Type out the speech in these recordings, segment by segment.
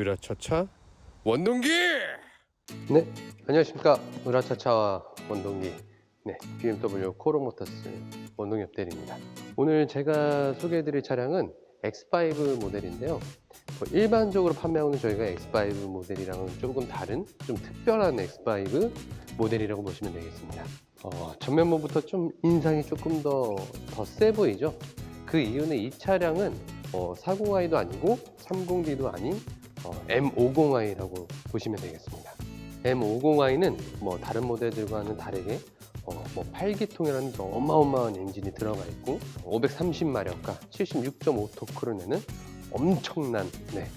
으라차차 원동기 네, 안녕하십니까. 으라차차와 원동기, 네, BMW 코로모터스 원동엽 대리입니다. 오늘 제가 소개해드릴 차량은 X5 모델인데요. 뭐 일반적으로 판매하는 저희가 X5 모델이랑은 조금 다른, 좀 특별한 X5 모델이라고 보시면 되겠습니다. 어, 전면부부터 좀 인상이 조금 더 더 세 보이죠? 그 이유는 이 차량은 어, 40i도 아니고 30D도 아닌 어, M50i라고 보시면 되겠습니다. M50i는 뭐 다른 모델들과는 다르게 어, 뭐 8기통이라는 어마어마한 엔진이 들어가 있고 530마력과 76.5 토크를 내는 엄청난 네,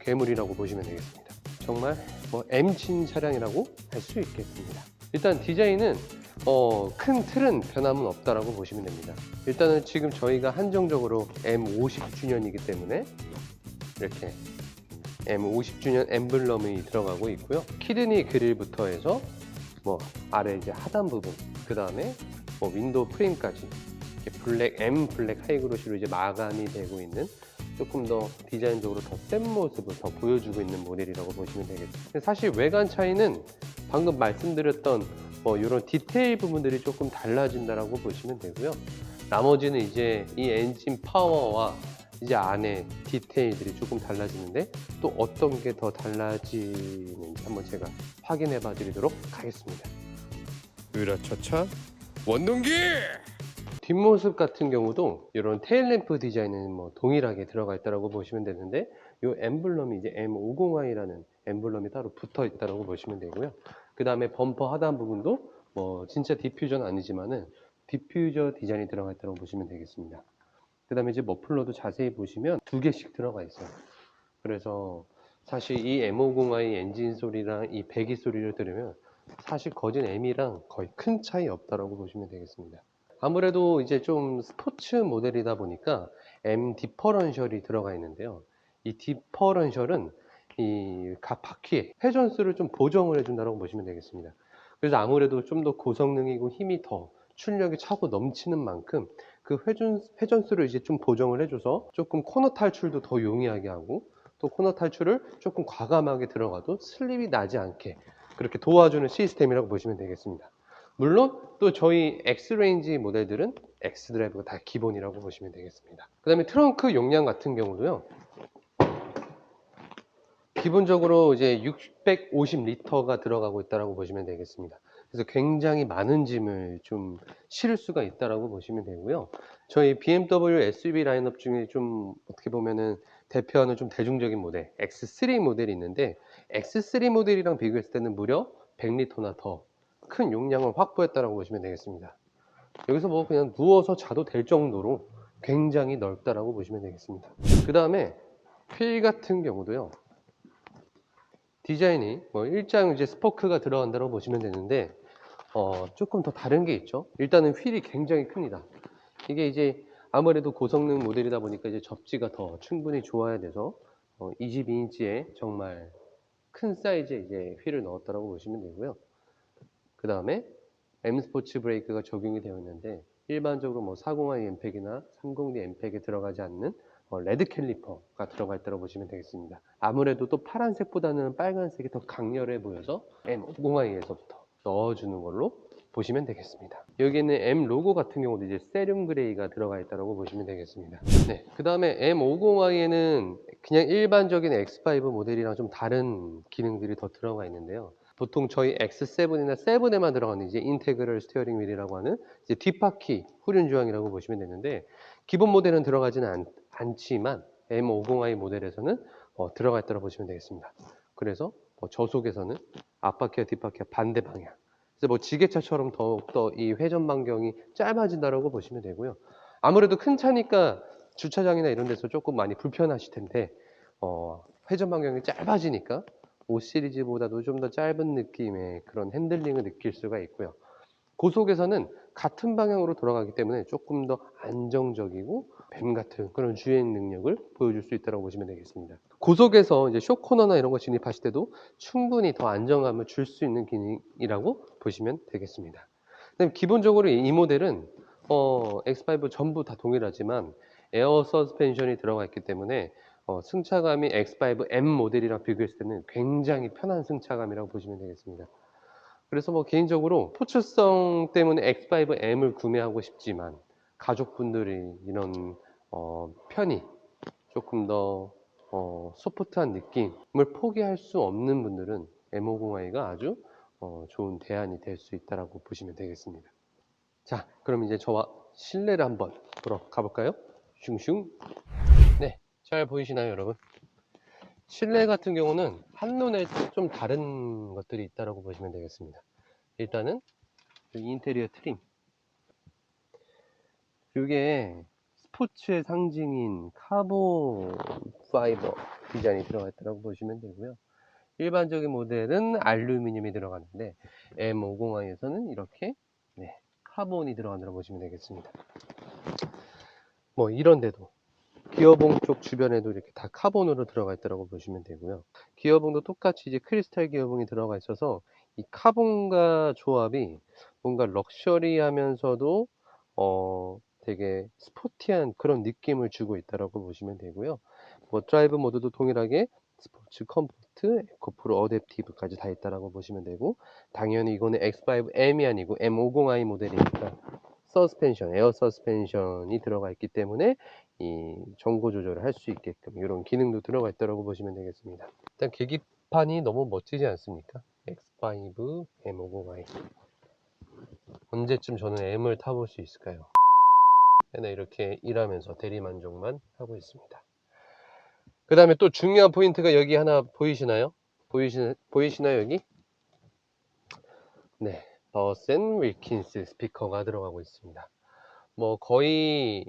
괴물이라고 보시면 되겠습니다. 정말 뭐 M친 차량이라고 할 수 있겠습니다. 일단 디자인은 어, 큰 틀은 변함은 없다라고 보시면 됩니다. 일단은 지금 저희가 한정적으로 M50주년이기 때문에 이렇게 M50주년 엠블럼이 들어가고 있고요. 키드니 그릴부터 해서 뭐 아래 이제 하단 부분, 그 다음에 뭐 윈도우 프레임까지 블랙 M 블랙 하이그로시로 이제 마감이 되고 있는 조금 더 디자인적으로 더 센 모습을 더 보여주고 있는 모델이라고 보시면 되겠습니다. 사실 외관 차이는 방금 말씀드렸던 뭐 이런 디테일 부분들이 조금 달라진다라고 보시면 되고요. 나머지는 이제 이 엔진 파워와 이제 안에 디테일들이 조금 달라지는데 또 어떤 게 더 달라지는지 한번 제가 확인해 봐 드리도록 하겠습니다. 으라차차 원동기 뒷모습 같은 경우도 이런 테일램프 디자인은 뭐 동일하게 들어가 있다고 보시면 되는데 이 엠블럼이 이제 M50i라는 엠블럼이 따로 붙어 있다고 보시면 되고요. 그 다음에 범퍼 하단 부분도 뭐 진짜 디퓨저는 아니지만은 디퓨저 디자인이 들어가 있다고 보시면 되겠습니다. 그 다음에 이제 머플러도 자세히 보시면 두 개씩 들어가 있어요. 그래서 사실 이 M50i 엔진 소리랑 이 배기 소리를 들으면 사실 거진 M이랑 거의 큰 차이 없다라고 보시면 되겠습니다. 아무래도 이제 좀 스포츠 모델이다 보니까 M 디퍼런셜이 들어가 있는데요. 이 디퍼런셜은 이각 바퀴에 회전수를 좀 보정을 해준다고 보시면 되겠습니다. 그래서 아무래도 좀 더 고성능이고 힘이 더 출력이 차고 넘치는 만큼 그 회전, 회전수를 이제 좀 보정을 해줘서 조금 코너 탈출도 더 용이하게 하고 또 코너 탈출을 조금 과감하게 들어가도 슬립이 나지 않게 그렇게 도와주는 시스템이라고 보시면 되겠습니다. 물론 또 저희 X레인지 모델들은 X 드라이브가 다 기본이라고 보시면 되겠습니다. 그 다음에 트렁크 용량 같은 경우도요. 기본적으로 이제 650리터가 들어가고 있다고 보시면 되겠습니다. 그래서 굉장히 많은 짐을 좀 실을 수가 있다고 보시면 되고요. 저희 BMW SUV 라인업 중에 좀 어떻게 보면은 대표하는 좀 대중적인 모델 X3 모델이 있는데 X3 모델이랑 비교했을 때는 무려 100리터나 더 큰 용량을 확보했다고 보시면 되겠습니다. 여기서 뭐 그냥 누워서 자도 될 정도로 굉장히 넓다라고 보시면 되겠습니다. 그 다음에 휠 같은 경우도요. 디자인이 뭐 일장 이제 스포크가 들어간다고 보시면 되는데 어, 조금 더 다른 게 있죠. 일단은 휠이 굉장히 큽니다. 이게 이제 아무래도 고성능 모델이다 보니까 이제 접지가 더 충분히 좋아야 돼서 어, 22인치의 정말 큰 사이즈의 이제 휠을 넣었다고 보시면 되고요. 그 다음에 M 스포츠 브레이크가 적용이 되어 있는데 일반적으로 뭐 40i 엠팩이나 30D 엠팩에 들어가지 않는 어, 레드 캘리퍼가 들어가 있다고 보시면 되겠습니다. 아무래도 또 파란색보다는 빨간색이 더 강렬해 보여서 M50i에서부터 넣어주는 걸로 보시면 되겠습니다. 여기는 M 로고 같은 경우도 이제 세륨 그레이가 들어가 있다고 보시면 되겠습니다. 네, 그 다음에 M50i에는 그냥 일반적인 X5 모델이랑 좀 다른 기능들이 더 들어가 있는데요. 보통 저희 X7이나 7에만 들어가는 이제 인테그럴 스티어링 휠이라고 하는 이제 뒷바퀴 후륜 조향이라고 보시면 되는데 기본 모델은 들어가지는 않, 않지만 M50i 모델에서는 어, 들어가 있다고 보시면 되겠습니다. 그래서 뭐 저속에서는 앞바퀴와 뒷바퀴가 반대 방향. 그래서 뭐 지게차처럼 더욱더 이 회전 반경이 짧아진다고 보시면 되고요. 아무래도 큰 차니까 주차장이나 이런 데서 조금 많이 불편하실 텐데 어, 회전 반경이 짧아지니까 5 시리즈보다도 좀 더 짧은 느낌의 그런 핸들링을 느낄 수가 있고요. 고속에서는 같은 방향으로 돌아가기 때문에 조금 더 안정적이고 뱀 같은 그런 주행 능력을 보여줄 수 있다고 보시면 되겠습니다. 고속에서 이제 쇼코너나 이런 거 진입하실 때도 충분히 더 안정감을 줄 수 있는 기능이라고 보시면 되겠습니다. 기본적으로 이 모델은 어, X5 전부 다 동일하지만 에어 서스펜션이 들어가 있기 때문에 어, 승차감이 X5M 모델이랑 비교했을 때는 굉장히 편한 승차감이라고 보시면 되겠습니다. 그래서 뭐 개인적으로 포츠성 때문에 X5M을 구매하고 싶지만 가족분들이 이런 어, 편의 조금 더 어, 소프트한 느낌을 포기할 수 없는 분들은 M50i가 아주 어, 좋은 대안이 될 수 있다고 보시면 되겠습니다. 자, 그럼 이제 저와 실내를 한번 보러 가볼까요? 슝슝. 네, 잘 보이시나요, 여러분? 실내 같은 경우는 한눈에 좀 다른 것들이 있다고 보시면 되겠습니다. 일단은 이 인테리어 트림. 이게 스포츠의 상징인 카본 파이버 디자인이 들어가 있다고 보시면 되고요. 일반적인 모델은 알루미늄이 들어가는데 M501에서는 이렇게 네, 카본이 들어간다고 보시면 되겠습니다. 뭐 이런데도 기어봉 쪽 주변에도 이렇게 다 카본으로 들어가 있다고 보시면 되고요. 기어봉도 똑같이 이제 크리스탈 기어봉이 들어가 있어서 이 카본과 조합이 뭔가 럭셔리하면서도 어 되게 스포티한 그런 느낌을 주고 있다고 보시면 되고요. 뭐 드라이브 모드도 동일하게 스포츠, 컴포트, 에코프로, 어댑티브까지 다 있다고 보시면 되고 당연히 이거는 X5M이 아니고 M50i 모델이니까 서스펜션, 에어 서스펜션이 들어가 있기 때문에 이 전고 조절을 할 수 있게끔 이런 기능도 들어가 있다고 보시면 되겠습니다. 일단 계기판이 너무 멋지지 않습니까? X5 M50i 언제쯤 저는 M을 타볼 수 있을까요? 맨날 이렇게 일하면서 대리만족만 하고 있습니다. 그 다음에 또 중요한 포인트가 여기 하나 보이시나요? 보이시, 보이시나요, 여기? 네. 버센 윌킨스 스피커가 들어가고 있습니다. 뭐, 거의,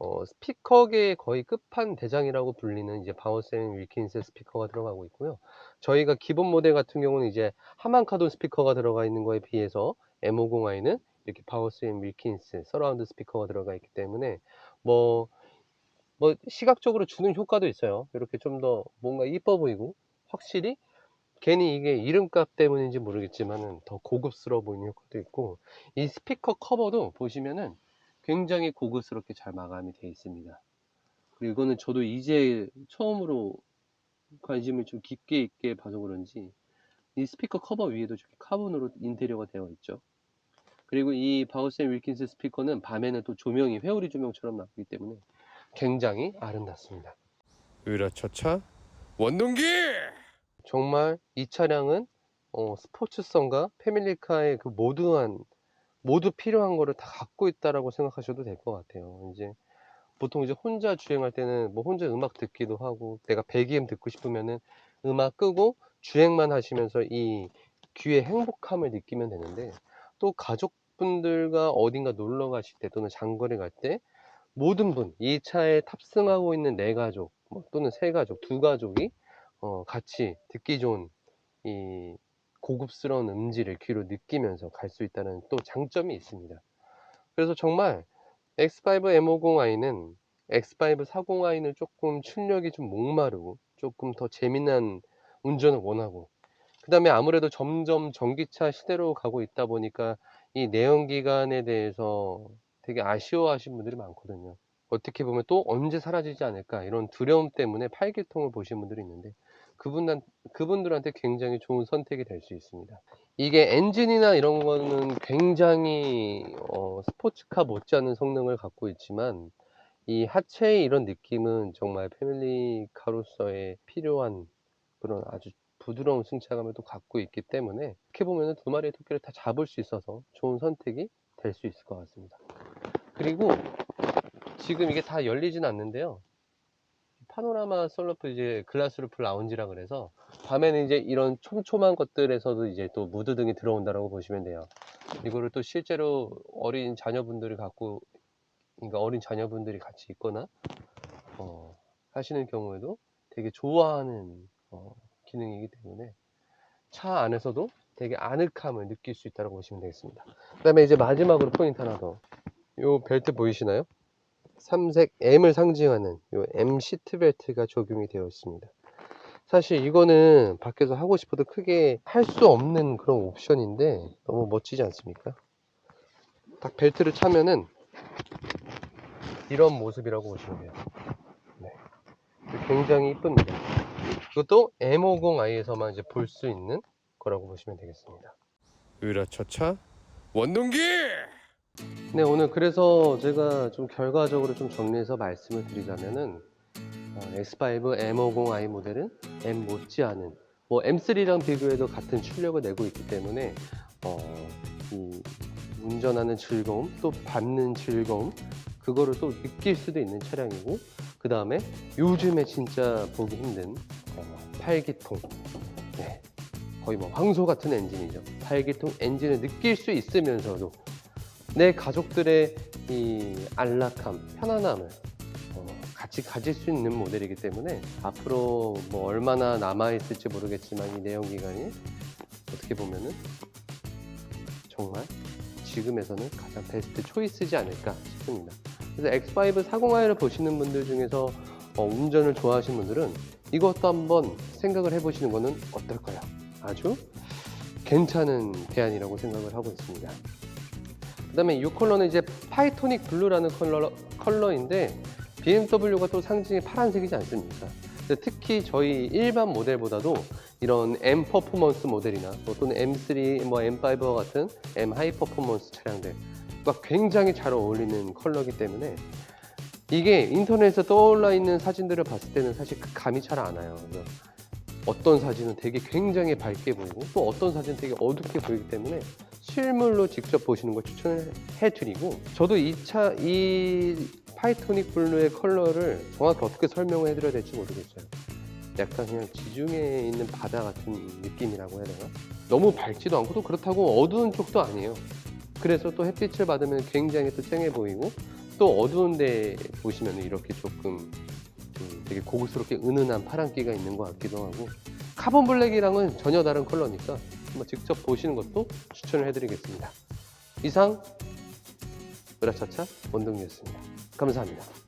어, 스피커계의 거의 끝판 대장이라고 불리는 이제 바우센 윌킨스 스피커가 들어가고 있고요. 저희가 기본 모델 같은 경우는 이제 하만카돈 스피커가 들어가 있는 거에 비해서 M50i는 이렇게 바우센 윌킨스 서라운드 스피커가 들어가 있기 때문에 뭐, 뭐 시각적으로 주는 효과도 있어요. 이렇게 좀 더 뭔가 이뻐 보이고 확실히 괜히 이게 이름값 때문인지 모르겠지만은 더 고급스러워 보이는 효과도 있고 이 스피커 커버도 보시면은 굉장히 고급스럽게 잘 마감이 되어 있습니다. 그리고 이거는 저도 이제 처음으로 관심을 좀 깊게 있게 봐서 그런지 이 스피커 커버 위에도 저렇게 카본으로 인테리어가 되어 있죠. 그리고 이 바우센 윌킨스 스피커는 밤에는 또 조명이 회오리 조명처럼 나오기 때문에 굉장히 아름답습니다. 으라차차 원동기 정말 이 차량은 어, 스포츠성과 패밀리카의 그 모두한 모두 필요한 거를 다 갖고 있다라고 생각하셔도 될 것 같아요. 이제 보통 이제 혼자 주행할 때는 뭐 혼자 음악 듣기도 하고 내가 배기음 듣고 싶으면은 음악 끄고 주행만 하시면서 이 귀의 행복함을 느끼면 되는데 또 가족분들과 어딘가 놀러 가실 때 또는 장거리 갈 때 모든 분 이 차에 탑승하고 있는 네 가족 뭐 또는 세 가족 두 가족이 어, 같이 듣기 좋은 이 고급스러운 음질을 귀로 느끼면서 갈 수 있다는 또 장점이 있습니다. 그래서 정말 X5 M50i는 X5 40i는 조금 출력이 좀 목마르고 조금 더 재미난 운전을 원하고 그 다음에 아무래도 점점 전기차 시대로 가고 있다 보니까 이 내연기관에 대해서 되게 아쉬워하시는 분들이 많거든요. 어떻게 보면 또 언제 사라지지 않을까 이런 두려움 때문에 팔기통을 보시는 분들이 있는데 그분한, 그분들한테 굉장히 좋은 선택이 될 수 있습니다. 이게 엔진이나 이런 거는 굉장히 어, 스포츠카 못지않은 성능을 갖고 있지만 이 하체의 이런 느낌은 정말 패밀리카로서의 필요한 그런 아주 부드러운 승차감을 또 갖고 있기 때문에 이렇게 보면 두 마리의 토끼를 다 잡을 수 있어서 좋은 선택이 될 수 있을 것 같습니다. 그리고 지금 이게 다 열리진 않는데요. 파노라마 솔로프 이제 글라스 루프 라운지라 그래서 밤에는 이제 이런 촘촘한 것들에서도 이제 또 무드 등이 들어온다라고 보시면 돼요. 이거를 또 실제로 어린 자녀분들이 갖고 그러니까 어린 자녀분들이 같이 있거나 어, 하시는 경우에도 되게 좋아하는 어, 기능이기 때문에 차 안에서도 되게 아늑함을 느낄 수 있다고 보시면 되겠습니다. 그 다음에 이제 마지막으로 포인트 하나 더. 요 벨트 보이시나요? 삼색 M을 상징하는 요 M 시트 벨트가 적용이 되어 있습니다. 사실 이거는 밖에서 하고 싶어도 크게 할 수 없는 그런 옵션인데 너무 멋지지 않습니까? 딱 벨트를 차면은 이런 모습이라고 보시면 돼요. 네. 굉장히 이쁩니다. 이것도 M50i에서만 이제 볼 수 있는 거라고 보시면 되겠습니다. 으라차차 원동기 네, 오늘 그래서 제가 좀 결과적으로 좀 정리해서 말씀을 드리자면은 어, X5 M50i 모델은 M 못지않은 뭐 M3랑 비교해도 같은 출력을 내고 있기 때문에 어, 이 운전하는 즐거움 또 받는 즐거움 그거를 또 느낄 수도 있는 차량이고 그 다음에 요즘에 진짜 보기 힘든 어, 8기통. 네, 거의 뭐 황소 같은 엔진이죠. 8기통 엔진을 느낄 수 있으면서도 내 가족들의 이 안락함, 편안함을 어, 같이 가질 수 있는 모델이기 때문에 앞으로 뭐 얼마나 남아 있을지 모르겠지만 이 내연 기관이 어떻게 보면은 정말 지금에서는 가장 베스트 초이스지 않을까 싶습니다. 그래서 X5 40i를 보시는 분들 중에서 어, 운전을 좋아하시는 분들은 이것도 한번 생각을 해보시는 것은 어떨까요? 아주 괜찮은 대안이라고 생각을 하고 있습니다. 그다음에 이 컬러는 이제 파이토닉 블루라는 컬러, 컬러인데 BMW가 또 상징이 파란색이지 않습니까? 특히 저희 일반 모델보다도 이런 M 퍼포먼스 모델이나 뭐 또는 M3, 뭐 M5와 같은 M 하이 퍼포먼스 차량들과 굉장히 잘 어울리는 컬러이기 때문에 이게 인터넷에 떠올라 있는 사진들을 봤을 때는 사실 그 감이 잘 안 와요. 어떤 사진은 되게 굉장히 밝게 보이고 또 어떤 사진은 되게 어둡게 보이기 때문에 실물로 직접 보시는 걸 추천해 드리고 저도 이 차 이 파이토닉 블루의 컬러를 정확히 어떻게 설명을 해드려야 될지 모르겠어요. 약간 그냥 지중해에 있는 바다 같은 느낌이라고 해야 되나? 너무 밝지도 않고 또 그렇다고 어두운 쪽도 아니에요. 그래서 또 햇빛을 받으면 굉장히 또 쨍해 보이고 또 어두운데 보시면 이렇게 조금 좀 되게 고급스럽게 은은한 파란기가 있는 것 같기도 하고 카본 블랙이랑은 전혀 다른 컬러니까 한번 직접 보시는 것도 추천을 해드리겠습니다. 이상 으라차차 원동이었습니다. 감사합니다.